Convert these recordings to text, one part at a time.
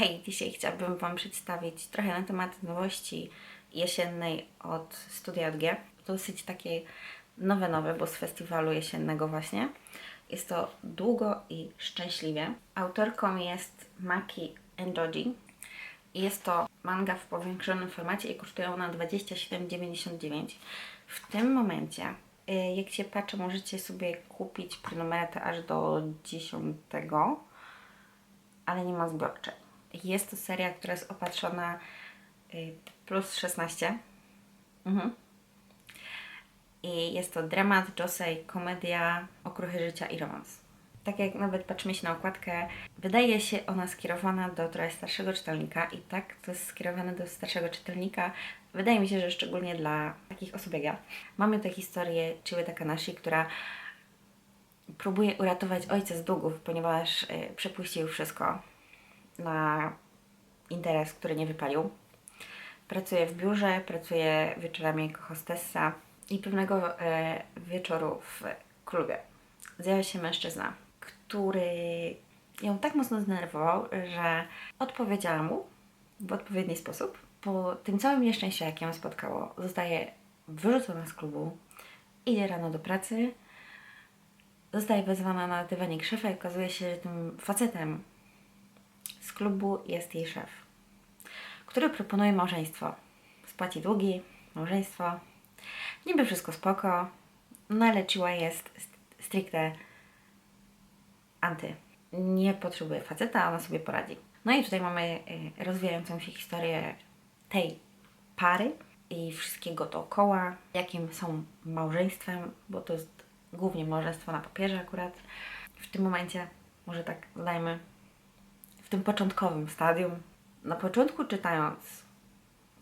Hej, dzisiaj chciałabym Wam przedstawić trochę na temat nowości jesiennej od Studia JG. Dosyć takiej nowe, nowe, bo z festiwalu jesiennego właśnie. Jest to Długo i Szczęśliwie. Autorką jest Maki Enjoji. Jest to manga w powiększonym formacie i kosztuje ona 27,99. W tym momencie, y, jak się patrzę, możecie sobie kupić prenumeratę aż do 10 ale nie ma zbiorczej. Jest to seria, która jest opatrzona y, plus 16. Mhm. I jest to dramat, josei, komedia, okruchy życia i romans. Tak jak nawet patrzymy się na okładkę, wydaje się ona skierowana do trochę starszego czytelnika i tak to jest skierowane do starszego czytelnika. Wydaje mi się, że szczególnie dla takich osób jak ja. Mamy tę historię Chiły Takanashi, która próbuje uratować ojca z długów, ponieważ y, przepuścił wszystko na interes, który nie wypalił. Pracuje w biurze, pracuje wieczorami jako hostessa i pewnego e, wieczoru w klubie zjawia się mężczyzna, który ją tak mocno zdenerwował, że odpowiedziała mu w odpowiedni sposób. Po tym całym nieszczęściu, jakie ją spotkało, zostaje wyrzucona z klubu, idzie rano do pracy, zostaje wezwana na dywanik szefa i okazuje się, że tym facetem z klubu jest jej szef, który proponuje małżeństwo. Spłaci długi, małżeństwo. Niby wszystko spoko, no ale Chiła jest stricte anty. Nie potrzebuje faceta, ona sobie poradzi. No i tutaj mamy y, rozwijającą się historię tej pary i wszystkiego dookoła, jakim są małżeństwem, bo to jest głównie małżeństwo na papierze akurat. W tym momencie, może tak dajmy, tym początkowym stadium. Na początku czytając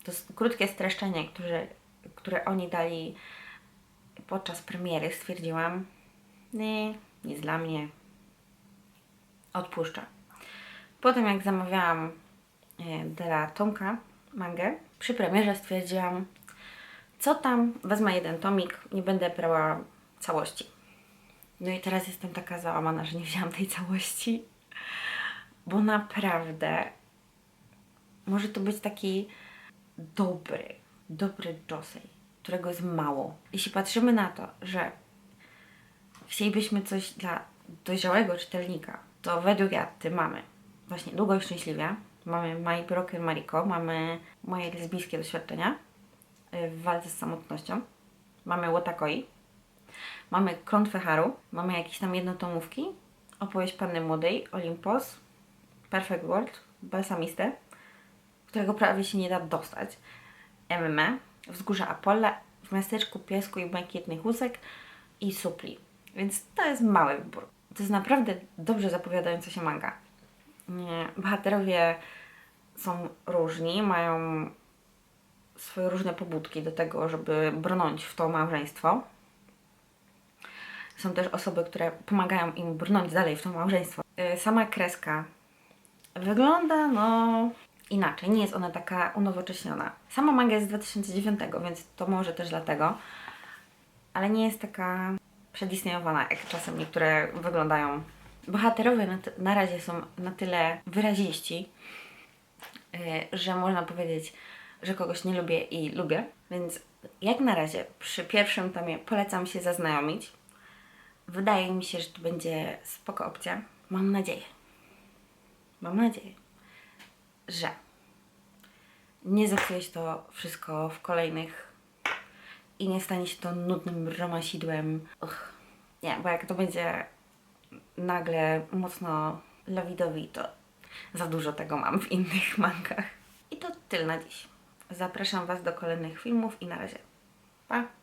to krótkie streszczenie, które, które oni dali podczas premiery, stwierdziłam, nie, nic dla mnie, odpuszczę. Potem jak zamawiałam e, dla Tomka mangę, przy premierze stwierdziłam, co tam, wezmę jeden tomik, nie będę brała całości. No i teraz jestem taka załamana, że nie wzięłam tej całości, bo naprawdę może to być taki dobry, dobry josei, którego jest mało. Jeśli patrzymy na to, że chcielibyśmy coś dla dojrzałego czytelnika, to według Jatty mamy właśnie Długo i Szczęśliwie, mamy My Broken Mariko, mamy moje lesbijskie doświadczenia y, w walce z samotnością, mamy Watakoi, mamy Klątwę Haru, mamy jakieś tam jednotomówki, opowieść Panny Młodej, Olympos, Perfect World, Balsamiste, którego prawie się nie da dostać, MMA, Wzgórza Apolla, w miasteczku Piesku i Błękitnych Łusek i Supli. Więc to jest mały wybór. To jest naprawdę dobrze zapowiadająca się manga. Bohaterowie są różni, mają swoje różne pobudki do tego, żeby brnąć w to małżeństwo. Są też osoby, które pomagają im brnąć dalej w to małżeństwo. Y, Sama kreska wygląda no inaczej, nie jest ona taka unowocześniona. Sama manga jest z 2009, więc to może też dlatego, ale nie jest taka przedistniejowana, jak czasem niektóre wyglądają. Bohaterowie na, na razie są na tyle wyraziści, yy, że można powiedzieć, że kogoś nie lubię i lubię. Więc jak na razie przy pierwszym tomie polecam się zaznajomić. Wydaje mi się, że to będzie spoko opcja. Mam nadzieję. Mam nadzieję, że nie się to wszystko w kolejnych i nie stanie się to nudnym romasidłem. Uch. Nie, bo jak to będzie nagle mocno lawidowi, to za dużo tego mam w innych mangach. I to tyle na dziś. Zapraszam Was do kolejnych filmów i na razie. Pa!